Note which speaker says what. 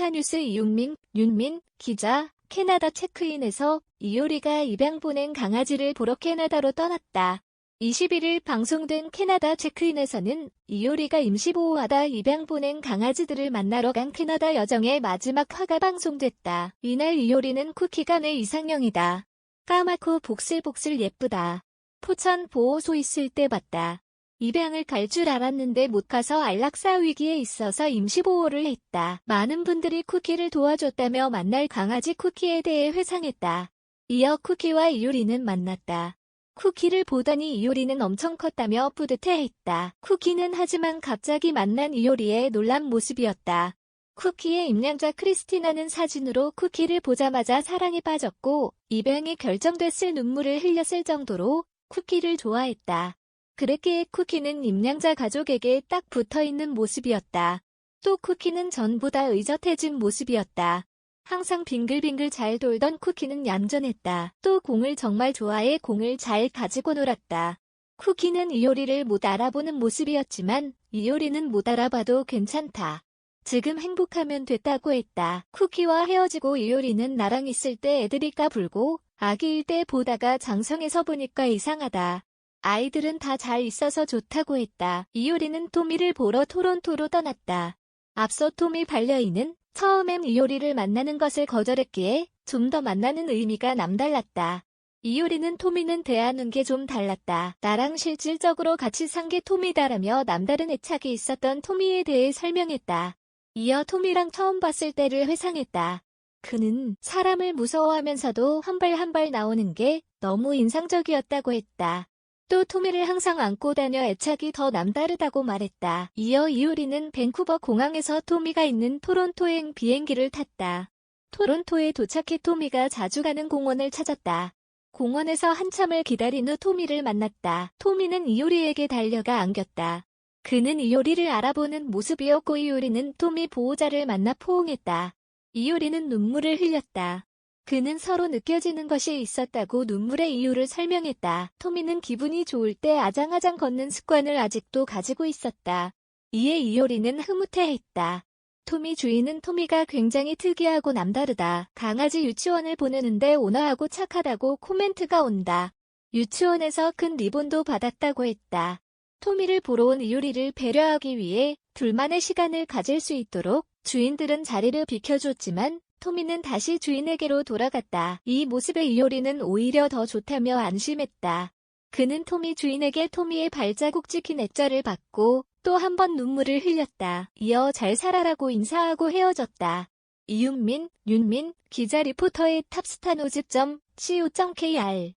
Speaker 1: 탑스타뉴스 이윤민, 윤민 기자, 캐나다 체크인에서 이효리가 입양 보낸 강아지를 보러 캐나다로 떠났다. 21일 방송된 캐나다 체크인에서는 이효리가 임시 보호하다 입양 보낸 강아지들을 만나러 간 캐나다 여정의 마지막 화가 방송됐다. 이날 이효리는 쿠키가 내 이상형이다. 까맣고 복슬복슬 예쁘다. 포천 보호소 있을 때 봤다. 입양을 갈 줄 알았는데 못 가서 안락사 위기에 있어서 임시보호를 했다. 많은 분들이 쿠키를 도와줬다며 만날 강아지 쿠키에 대해 회상했다. 이어 쿠키와 이효리는 만났다. 쿠키를 보더니 이효리는 엄청 컸다며 뿌듯해했다. 쿠키는 하지만 갑자기 만난 이효리의 놀란 모습이었다. 쿠키의 입양자 크리스티나는 사진으로 쿠키를 보자마자 사랑에 빠졌고 입양이 결정됐을 눈물을 흘렸을 정도로 쿠키를 좋아했다. 그랬기에 쿠키는 임양자 가족에게 딱 붙어있는 모습이었다. 또 쿠키는 전보다 의젓해진 모습이었다. 항상 빙글빙글 잘 돌던 쿠키는 얌전했다. 또 공을 정말 좋아해 공을 잘 가지고 놀았다. 쿠키는 이효리를 못 알아보는 모습이었지만 이효리는 못 알아봐도 괜찮다. 지금 행복하면 됐다고 했다. 쿠키와 헤어지고 이효리는 나랑 있을 때 애들이 까불고 아기일 때 보다가 장성에서 보니까 이상하다. 아이들은 다 잘 있어서 좋다고 했다. 이효리는 토미를 보러 토론토로 떠났다. 앞서 토미 반려인은 처음엔 이효리를 만나는 것을 거절했기에 좀 더 만나는 의미가 남달랐다. 이효리는 토미는 대하는 게 좀 달랐다. 나랑 실질적으로 같이 산 게 토미다라며 남다른 애착이 있었던 토미에 대해 설명했다. 이어 토미랑 처음 봤을 때를 회상했다. 그는 사람을 무서워하면서도 한 발 한 발 나오는 게 너무 인상적이었다고 했다. 또 토미를 항상 안고 다녀 애착이 더 남다르다고 말했다. 이어 이효리는 밴쿠버 공항에서 토미가 있는 토론토행 비행기를 탔다. 토론토에 도착해 토미가 자주 가는 공원을 찾았다. 공원에서 한참을 기다린 후 토미를 만났다. 토미는 이효리에게 달려가 안겼다. 그는 이효리를 알아보는 모습이었고 이효리는 토미 보호자를 만나 포옹했다. 이효리는 눈물을 흘렸다. 그는 서로 느껴지는 것이 있었다고 눈물의 이유를 설명했다. 토미는 기분이 좋을 때 아장아장 걷는 습관을 아직도 가지고 있었다. 이에 이효리는 흐뭇해했다. 토미 주인은 토미가 굉장히 특이하고 남다르다. 강아지 유치원을 보내는데 온화하고 착하다고 코멘트가 온다. 유치원에서 큰 리본도 받았다고 했다. 토미를 보러 온 이효리를 배려하기 위해 둘만의 시간을 가질 수 있도록 주인들은 자리를 비켜줬지만 토미는 다시 주인에게로 돌아갔다. 이 모습에 이효리는 오히려 더 좋다며 안심했다. 그는 토미 주인에게 토미의 발자국 찍힌 액자를 받고 또 한 번 눈물을 흘렸다. 이어 잘 살아라고 인사하고 헤어졌다. 이윤민, 윤민, 기자 리포터의 탑스타노즈.co.kr